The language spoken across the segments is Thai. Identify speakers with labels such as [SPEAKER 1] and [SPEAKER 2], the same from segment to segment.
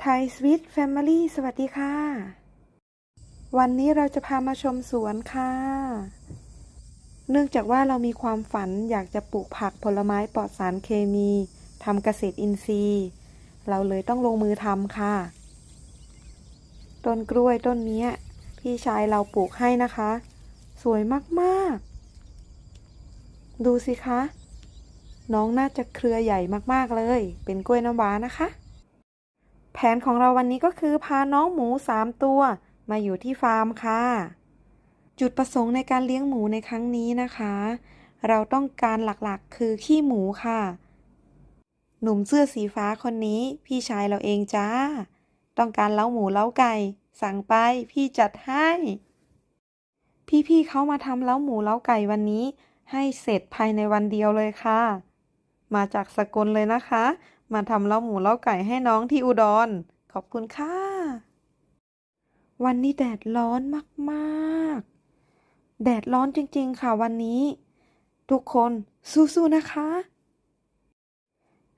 [SPEAKER 1] ไทยสวิตแฟมิลี่สวัสดีค่ะ วันนี้เราจะพามาชมสวนค่ะ เนื่องจากว่าเรามีความฝันอยากจะปลูกผักผลไม้ปลอดสารเคมีทำเกษตรอินทรีย์ เราเลยต้องลงมือทำค่ะ ต้นกล้วยต้นนี้พี่ชายเราปลูกให้นะคะ สวยมากๆ ดูสิคะ น้องน่าจะเครือใหญ่มากๆเลย เป็นกล้วยน้ำว้านะคะ แผนของเราวันนี้ก็คือพาน้องหมูสามตัว มาอยู่ที่ฟาร์มค่ะ จุดประสงค์ในการเลี้ยงหมูในครั้งนี้นะคะ เราต้องการหลักๆ คือขี้หมูค่ะ หนุ่มเสื้อสีฟ้าคนนี้พี่ชายเราเองจ้า ต้องการเล้าหมูเล้าไก่ สั่งไปพี่จัดให้ พี่ๆเขามาทำเล้าหมูเล้าไก่วันนี้ ให้เสร็จภายในวันเดียวเลยค่ะ มาจากสกลเลยนะคะ มาทำเล้าหมูเล้าไก่ให้น้องที่อุดร ขอบคุณค่ะ วันนี้แดดร้อนมากๆ แดดร้อนจริงๆ ค่ะวันนี้ ทุกคนสู้ๆนะคะ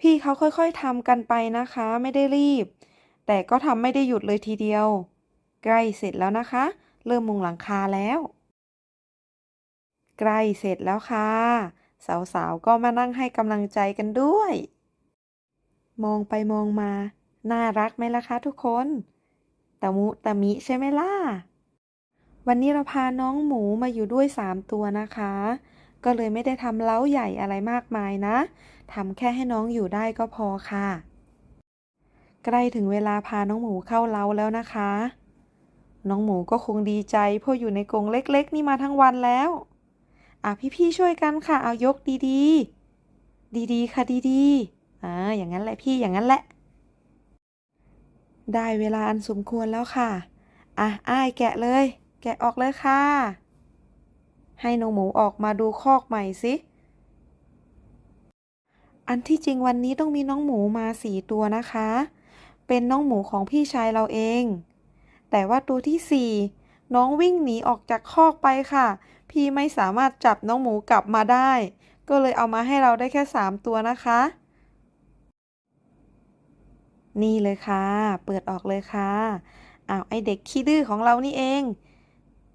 [SPEAKER 1] พี่เขาค่อยๆทำกันไปนะคะ ไม่ได้รีบ แต่ก็ทำไม่ได้หยุดเลยทีเดียว ใกล้เสร็จแล้วนะคะ เริ่มมุงหลังคาแล้ว ใกล้เสร็จแล้วค่ะ สาวๆ ก็มานั่งให้กำลังใจกันด้วย มองไปมองมา น่ารักไหมล่ะคะทุกคนตะมุตะมิใช่ไหมล่ะ วันนี้เราพาน้องหมูมาอยู่ด้วยสามตัวนะคะ ก็เลยไม่ได้ทำเล้าใหญ่อะไรมากมายนะทำแค่ให้น้องอยู่ได้ก็พอค่ะ ใกล้ถึงเวลาพาน้องหมูเข้าเล้าแล้วนะคะ น้องหมูก็คงดีใจเพราะอยู่ในกรงเล็ก ๆ นี่มาทั้งวันแล้ว อะพี่ๆช่วยกันค่ะ เอายกดีๆ ดีๆค่ะดีๆ อ่าอย่างนั้นแหละพี่อย่างนั้นแหละ ได้เวลาอันสมควรแล้วค่ะ อะอ้ายแกะเลย แกะออกเลยค่ะ ให้น้องหมูออกมาดูคอกใหม่สิ อันที่จริงวันนี้ต้องมีน้องหมูมาสี่ตัวนะคะ เป็นน้องหมูของพี่ชายเราเอง แต่ว่าตัวที่สี่น้องวิ่งหนีออกจากคอกไปค่ะ พี่ไม่สามารถจับน้องหมูกลับมาได้ ก็เลยเอามาให้เราได้แค่สามตัวนะคะ นี่เลยค่ะ เปิดออกเลยค่ะ อ้าว ไอเด็กขี้ดื้อของเรานี่เอง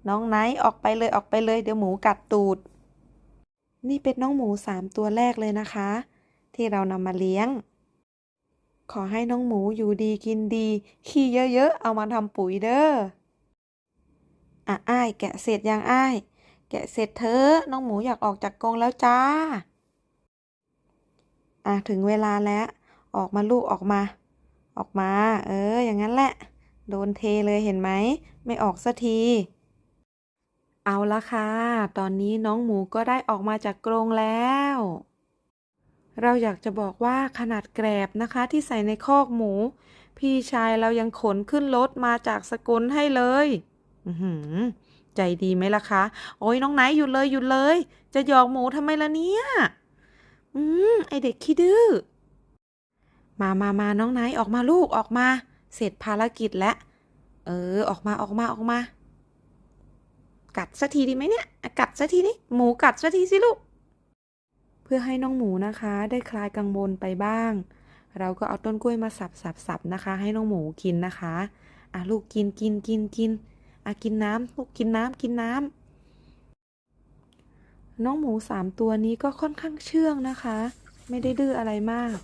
[SPEAKER 1] น้องไนท์ออกไปเลยออกไปเลยเดี๋ยวหมูกัดตูด นี่เป็นน้องหมูสามตัวแรกเลยนะคะ ที่เรานำมาเลี้ยง ขอให้น้องหมูอยู่ดีกินดี ขี้เยอะๆ เอามาทำปุ๋ยเด้อ อะอ้ายแกะเสร็จยังอ้าย แกะเสร็จเถอะน้องหมูอยากออกจากกรงแล้วจ้า อะถึงเวลาแล้ว ออกมาลูกออกมา ออกมา เออ อย่างนั้นแหละ โดนเทเลยเห็นไหม ไม่ออกสักที เอาละค่ะ ตอนนี้น้องหมูก็ได้ออกมาจากกรงแล้ว เราอยากจะบอกว่าขนาดแกรบนะคะที่ใส่ในคอกหมู พี่ชายเรายังขนขึ้นรถมาจากสกลให้เลย อือหือใจดีไหมล่ะคะ โอ้ยน้องไหนหยุดเลยหยุดเลย จะหยอกหมูทำไมล่ะเนี่ย อืม ไอเด็กขี้ดื้อ มามามาน้องไนท์ออกมาลูกออกมา เสร็จภารกิจแล้ว เออ ออกมาออกมาออกมา กัดสักทีดีไหมเนี่ย กัดสักทีนี่หมูกัดสักทีสิลูก เพื่อให้น้องหมูนะคะ ได้คลายกังวลไปบ้าง เราก็เอาต้นกล้วยมาสับสับสับนะคะ ให้น้องหมูกินนะคะ อะลูกกินกินกินกินอะกินน้ำลูกกินน้ำกินน้ำน้องหมูสามตัวนี้ก็ค่อนข้างเชื่องนะคะ ไม่ได้ดื้ออะไรมาก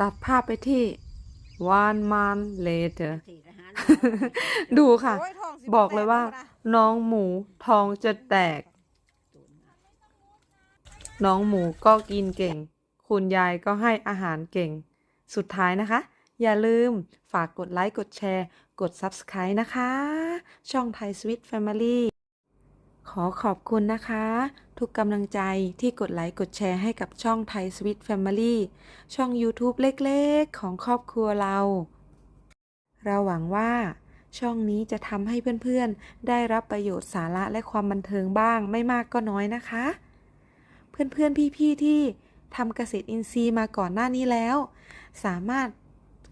[SPEAKER 1] ตัดภาพไปที่ one month later ดูค่ะ บอกเลยว่า น้องหมูท้องจะแตก น้องหมูก็กินเก่ง คุณยายก็ให้อาหารเก่ง สุดท้ายนะคะ อย่าลืมฝากกดไลค์ กดแชร์ กด Subscribe นะคะ ช่องไทยสวิตแฟมิลี่ข อขอบคุณนะคะ ทุกกำลังใจที่กดไลค์กดแชร์ให้กับช่องไทยสวิตแฟมิลี่ช่อง YouTube เล็กๆ ของครอบครัวเรา เราหวังว่า ช่องนี้จะทำให้เพื่อนๆ ได้รับประโยชน์สาระและความบันเทิงบ้างไม่มากก็น้อยนะคะ เพื่อนๆ พี่ๆ ที่ทำเกษตรอินทรีย์มาก่อนหน้านี้แล้ว สามารถ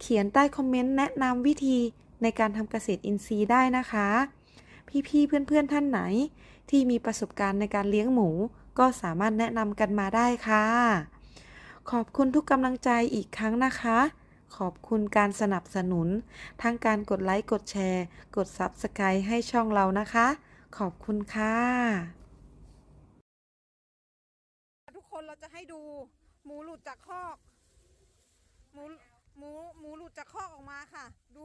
[SPEAKER 1] เขียนใต้คอมเมนต์แนะนำวิธีในการทำเกษตรอินทรีย์ได้นะคะ พี่ๆเพื่อนๆท่านไหน ที่มีประสบการณ์ในการเลี้ยงหมู ก็สามารถแนะนำกันมาได้ค่ะ ขอบคุณทุกกำลังใจอีกครั้งนะคะ ขอบคุณการสนับสนุน ทั้งการกดไลค์ กดแชร์ กด Subscribe ให้ช่องเรานะคะ ขอบคุณค่ะ
[SPEAKER 2] ทุกคนเราจะให้ดูหมูหลุดจากคอก หมูหมูหมูหลุดจากคอกออกมาค่ะ ดู